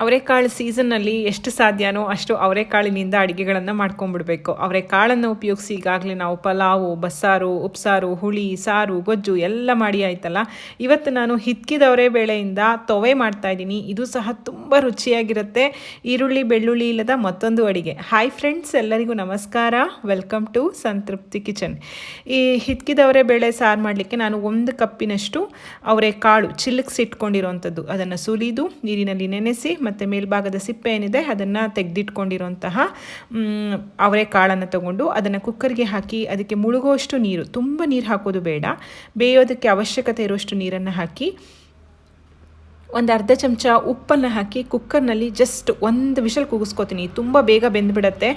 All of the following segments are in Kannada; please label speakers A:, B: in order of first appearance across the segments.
A: ಅವರೆಕಾಳು ಸೀಸನ್ನಲ್ಲಿ ಎಷ್ಟು ಸಾಧ್ಯನೋ ಅಷ್ಟು ಅವರೆಕಾಳಿನಿಂದ ಅಡುಗೆಗಳನ್ನು ಮಾಡ್ಕೊಂಡ್ಬಿಡ್ಬೇಕು. ಅವರೆಕಾಳನ್ನು ಉಪಯೋಗಿಸಿ ಈಗಾಗಲೇ ನಾವು ಪಲಾವು, ಬಸ್ಸಾರು, ಉಪ್ಸಾರು, ಹುಳಿ, ಸಾರು, ಗೊಜ್ಜು ಎಲ್ಲ ಮಾಡಿ ಆಯ್ತಲ್ಲ? ಇವತ್ತು ನಾನು ಹಿತ್ಕಿದವರೆ ಬೇಳೆಯಿಂದ ತೊವೆ ಮಾಡ್ತಾ ಇದ್ದೀನಿ. ಇದು ಸಹ ತುಂಬ ರುಚಿಯಾಗಿರುತ್ತೆ. ಈರುಳ್ಳಿ, ಬೆಳ್ಳುಳ್ಳಿ ಇಲ್ಲದ ಮತ್ತೊಂದು ಅಡಿಗೆ. ಹಾಯ್ ಫ್ರೆಂಡ್ಸ್ ಎಲ್ಲರಿಗೂ ನಮಸ್ಕಾರ. ವೆಲ್ಕಮ್ ಟು ಸಂತೃಪ್ತಿ ಕಿಚನ್ ಈ ಹಿತ್ಕಿದವರೆ ಬೇಳೆ ಸಾರು ಮಾಡಲಿಕ್ಕೆ ನಾನು ಒಂದು ಕಪ್ಪಿನಷ್ಟು ಅವರೆಕಾಳು ಚಿಲ್ಲಕ್ಸಿಟ್ಕೊಂಡಿರೋವಂಥದ್ದು ಅದನ್ನು ಸುಲಿದು ನೀರಿನಲ್ಲಿ ನೆನೆಸಿ ಮತ್ತು ಮೇಲ್ಭಾಗದ ಸಿಪ್ಪೆ ಏನಿದೆ ಅದನ್ನು ತೆಗೆದಿಟ್ಕೊಂಡಿರುವಂತಹ ಅವರೆಕಾಳನ್ನು ತಗೊಂಡು ಅದನ್ನು ಕುಕ್ಕರ್ಗೆ ಹಾಕಿ ಅದಕ್ಕೆ ಮುಳುಗುವಷ್ಟು ನೀರು. ತುಂಬ ನೀರು ಹಾಕೋದು ಬೇಡ. ಬೇಯೋದಕ್ಕೆ ಅವಶ್ಯಕತೆ ಇರುವಷ್ಟು ನೀರನ್ನು ಹಾಕಿ ಒಂದು ಅರ್ಧ ಚಮಚ ಉಪ್ಪನ್ನು ಹಾಕಿ ಕುಕ್ಕರ್ನಲ್ಲಿ ಜಸ್ಟ್ ಒಂದು ವಿಷಲ್ ಕೂಗಿಸ್ಕೊತೀನಿ. ತುಂಬ ಬೇಗ ಬೆಂದುಬಿಡತ್ತೆ.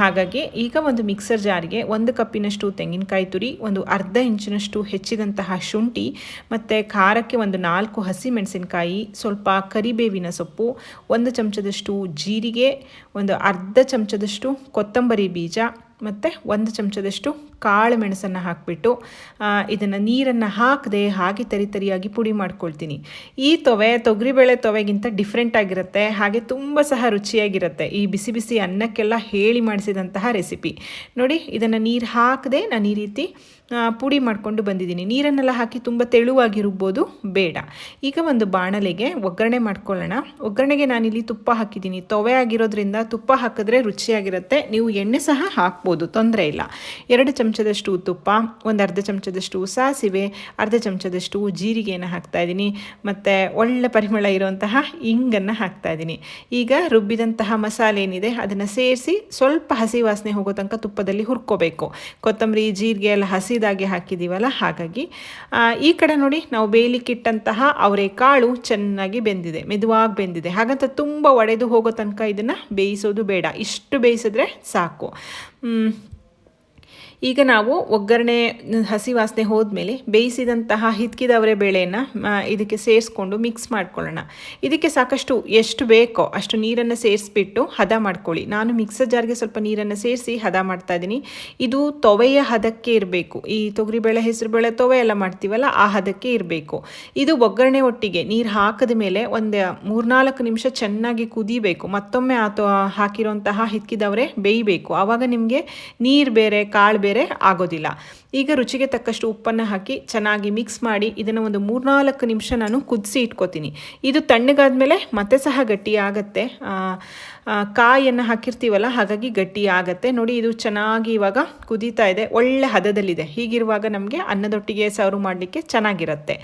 A: ಹಾಗಾಗಿ ಈಗ ಒಂದು ಮಿಕ್ಸರ್ ಜಾರಿಗೆ ಒಂದು ಕಪ್ಪಿನಷ್ಟು ತೆಂಗಿನಕಾಯಿ ತುರಿ, ಒಂದು ಅರ್ಧ ಇಂಚಿನಷ್ಟು ಹೆಚ್ಚಿದಂತಹ ಶುಂಠಿ, ಮತ್ತು ಖಾರಕ್ಕೆ ಒಂದು ನಾಲ್ಕು ಹಸಿ ಮೆಣಸಿನಕಾಯಿ ಸ್ವಲ್ಪ ಕರಿಬೇವಿನ ಸೊಪ್ಪು, ಒಂದು ಚಮಚದಷ್ಟು ಜೀರಿಗೆ, ಒಂದು ಅರ್ಧ ಚಮಚದಷ್ಟು ಕೊತ್ತಂಬರಿ ಬೀಜ, ಮತ್ತು ಒಂದು ಚಮಚದಷ್ಟು ಕಾಳು ಮೆಣಸನ್ನು ಹಾಕಿಬಿಟ್ಟು ಇದನ್ನು ನೀರನ್ನು ಹಾಕದೆ ಹಾಗೆ ತರಿ ತರಿಯಾಗಿ ಪುಡಿ ಮಾಡ್ಕೊಳ್ತೀನಿ. ಈ ತೊವೆ, ತೊಗರಿಬೇಳೆ ತೊವೆಗಿಂತ ಡಿಫ್ರೆಂಟ್ ಆಗಿರುತ್ತೆ. ಹಾಗೆ ತುಂಬ ಸಹ ರುಚಿಯಾಗಿರುತ್ತೆ. ಈ ಬಿಸಿ ಬಿಸಿ ಅನ್ನಕ್ಕೆಲ್ಲ ಹೇಳಿ ಮಾಡಿಸಿದಂತಹ ರೆಸಿಪಿ ನೋಡಿ, ಇದನ್ನು ನೀರು ಹಾಕದೆ ನಾನು ಈ ರೀತಿ ಪುಡಿ ಮಾಡಿಕೊಂಡು ಬಂದಿದ್ದೀನಿ. ನೀರನ್ನೆಲ್ಲ ಹಾಕಿ ತುಂಬ ತೆಳುವಾಗಿ ರುಬ್ಬೋದು ಬೇಡ. ಈಗ ಒಂದು ಬಾಣಲೆಗೆ ಒಗ್ಗರಣೆ ಮಾಡ್ಕೊಳ್ಳೋಣ. ಒಗ್ಗರಣೆಗೆ ನಾನಿಲ್ಲಿ ತುಪ್ಪ ಹಾಕಿದ್ದೀನಿ. ತೊವೆ ಆಗಿರೋದ್ರಿಂದ ತುಪ್ಪ ಹಾಕಿದ್ರೆ ರುಚಿಯಾಗಿರುತ್ತೆ. ನೀವು ಎಣ್ಣೆ ಸಹ ಹಾಕ್ಬೋದು, ತೊಂದರೆ ಇಲ್ಲ. ಎರಡು ಚಮಚದಷ್ಟು ತುಪ್ಪ, ಒಂದು ಅರ್ಧ ಚಮಚದಷ್ಟು ಸಾಸಿವೆ ಅರ್ಧ ಚಮಚದಷ್ಟು ಜೀರಿಗೆಯನ್ನು ಹಾಕ್ತಾ ಇದ್ದೀನಿ. ಮತ್ತು ಒಳ್ಳೆ ಪರಿಮಳ ಇರುವಂತಹ ಇಂಗನ್ನು ಹಾಕ್ತಾ ಇದ್ದೀನಿ. ಈಗ ರುಬ್ಬಿದಂತಹ ಮಸಾಲೆ ಏನಿದೆ, ಅದನ್ನು ಸೇರಿಸಿ ಸ್ವಲ್ಪ ಹಸಿ ವಾಸನೆ ಹೋಗೋ ತನಕ ತುಪ್ಪದಲ್ಲಿ ಹುರ್ಕೋಬೇಕು. ಕೊತ್ತಂಬರಿ, ಜೀರಿಗೆ ಎಲ್ಲ ಹಸಿದಾಗಿ ಹಾಕಿದ್ದೀವಲ್ಲ ಹಾಗಾಗಿ. ಈ ಕಡೆ ನೋಡಿ ನಾವು ಬೇಯಲಿಕ್ಕಿಟ್ಟಂತಹ ಅವರೆಕಾಳು ಚೆನ್ನಾಗಿ ಬೆಂದಿದೆ, ಮೆದುವಾಗಿ ಬೆಂದಿದೆ. ಹಾಗಂತ ತುಂಬ ಒಡೆದು ಹೋಗೋ ತನಕ ಇದನ್ನು ಬೇಯಿಸೋದು ಬೇಡ. ಇಷ್ಟು ಬೇಯಿಸಿದ್ರೆ ಸಾಕು. ಈಗ ನಾವು ಒಗ್ಗರಣೆ, ಹಸಿ ವಾಸನೆ ಹೋದ್ಮೇಲೆ ಬೇಯಿಸಿದಂತಹ ಹಿತ್ಕಿದವರೆ ಬೇಳೆಯನ್ನು ಇದಕ್ಕೆ ಸೇರಿಸ್ಕೊಂಡು ಮಿಕ್ಸ್ ಮಾಡ್ಕೊಳ್ಳೋಣ. ಇದಕ್ಕೆ ಸಾಕಷ್ಟು ಎಷ್ಟು ಬೇಕೋ ಅಷ್ಟು ನೀರನ್ನು ಸೇರಿಸ್ಬಿಟ್ಟು ಹದ ಮಾಡ್ಕೊಳ್ಳಿ. ನಾನು ಮಿಕ್ಸರ್ ಜಾರ್ಗೆ ಸ್ವಲ್ಪ ನೀರನ್ನು ಸೇರಿಸಿ ಹದ ಮಾಡ್ತಾ ಇದ್ದೀನಿ. ಇದು ತೊವೆಯ ಹದಕ್ಕೆ ಇರಬೇಕು. ಈ ತೊಗರಿಬೇಳೆ ಹೆಸರುಬೇಳೆ ತೊವೆ ಎಲ್ಲ ಮಾಡ್ತೀವಲ್ಲ, ಆ ಹದಕ್ಕೆ ಇರಬೇಕು. ಇದು ಒಗ್ಗರಣೆ ಒಟ್ಟಿಗೆ ನೀರು ಹಾಕಿದ ಮೇಲೆ ಒಂದು ಮೂರ್ನಾಲ್ಕು ನಿಮಿಷ ಚೆನ್ನಾಗಿ ಕುದಿಬೇಕು. ಮತ್ತೊಮ್ಮೆ ಆತ ಹಾಕಿರೋಂತಹ ಹಿತ್ಕಿದವರೆ ಬೇಯಬೇಕು. ಆವಾಗ ನಿಮಗೆ ನೀರು ಬೇರೆ, ಕಾಳು ಬೇರೆ ಆಗೋದಿಲ್ಲ. ಈಗ ರುಚಿಗೆ ತಕ್ಕಷ್ಟು ಉಪ್ಪನ್ನು ಹಾಕಿ ಚೆನ್ನಾಗಿ ಮಿಕ್ಸ್ ಮಾಡಿ ಇದನ್ನು ಒಂದು ಮೂರ್ನಾಲ್ಕು ನಿಮಿಷ ನಾನು ಕುದಿಸಿ ಇಟ್ಕೋತೀನಿ. ಇದು ತಣ್ಣಗಾದ್ಮೇಲೆ ಮತ್ತೆ ಸಹ ಗಟ್ಟಿ ಆಗುತ್ತೆ. ಹಾಕಿರ್ತೀವಲ್ಲ, ಹಾಗಾಗಿ ಗಟ್ಟಿ ಆಗುತ್ತೆ. ನೋಡಿ, ಇದು ಚೆನ್ನಾಗಿ ಇವಾಗ ಕುದೀತಾ ಇದೆ. ಒಳ್ಳೆ ಹದದಲ್ಲಿದೆ. ಹೀಗಿರುವಾಗ ನಮಗೆ ಅನ್ನದೊಟ್ಟಿಗೆ ಸರ್ವ್ ಮಾಡಲಿಕ್ಕೆ ಚೆನ್ನಾಗಿರುತ್ತೆ.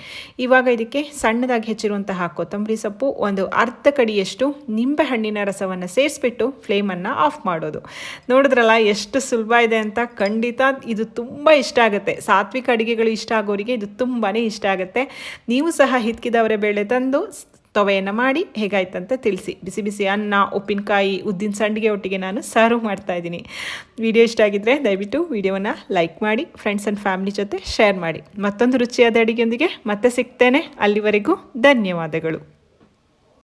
A: ಇವಾಗ ಇದಕ್ಕೆ ಸಣ್ಣದಾಗಿ ಹೆಚ್ಚಿರುವಂತಹ ಕೊತ್ತಂಬರಿ ಸೊಪ್ಪು, ಒಂದು ಅರ್ಧ ಕಡಿಯಷ್ಟು ನಿಂಬೆ ಹಣ್ಣಿನ ರಸವನ್ನು ಸೇರಿಸ್ಬಿಟ್ಟು ಫ್ಲೇಮನ್ನು ಆಫ್ ಮಾಡೋದು. ನೋಡಿದ್ರಲ್ಲ, ಎಷ್ಟು ಸುಲಭ ಇದೆ ಅಂತ ಖಂಡಿತ ಇದು ತುಂಬ ಇಷ್ಟ ಆಗುತ್ತೆ. ಸಾತ್ವಿಕ ಅಡುಗೆಗಳು ಇಷ್ಟ ಆಗೋರಿಗೆ ಇದು ತುಂಬಾ ಇಷ್ಟ ಆಗುತ್ತೆ. ನೀವು ಸಹ ಹಿತ್ಕಿದವರೆ ಬೇಳೆ ತಂದು ತೊವೆಯನ್ನು ಮಾಡಿ ಹೇಗಾಯ್ತಂತ ತಿಳಿಸಿ. ಬಿಸಿ ಬಿಸಿ ಅನ್ನ, ಉಪ್ಪಿನಕಾಯಿ, ಉದ್ದಿನ ಸಂಡಿಗೆ ಒಟ್ಟಿಗೆ ನಾನು ಸರ್ವ್ ಮಾಡ್ತಾ ಇದ್ದೀನಿ. ವಿಡಿಯೋ ಇಷ್ಟ ಆಗಿದ್ದರೆ ದಯವಿಟ್ಟು ವಿಡಿಯೋವನ್ನು ಲೈಕ್ ಮಾಡಿ ಫ್ರೆಂಡ್ಸ್ ಆ್ಯಂಡ್ ಫ್ಯಾಮಿಲಿ ಜೊತೆ ಶೇರ್ ಮಾಡಿ. ಮತ್ತೊಂದು ರುಚಿಯಾದ ಅಡುಗೆಯೊಂದಿಗೆ ಮತ್ತೆ ಸಿಗ್ತೇನೆ. ಅಲ್ಲಿವರೆಗೂ ಧನ್ಯವಾದಗಳು.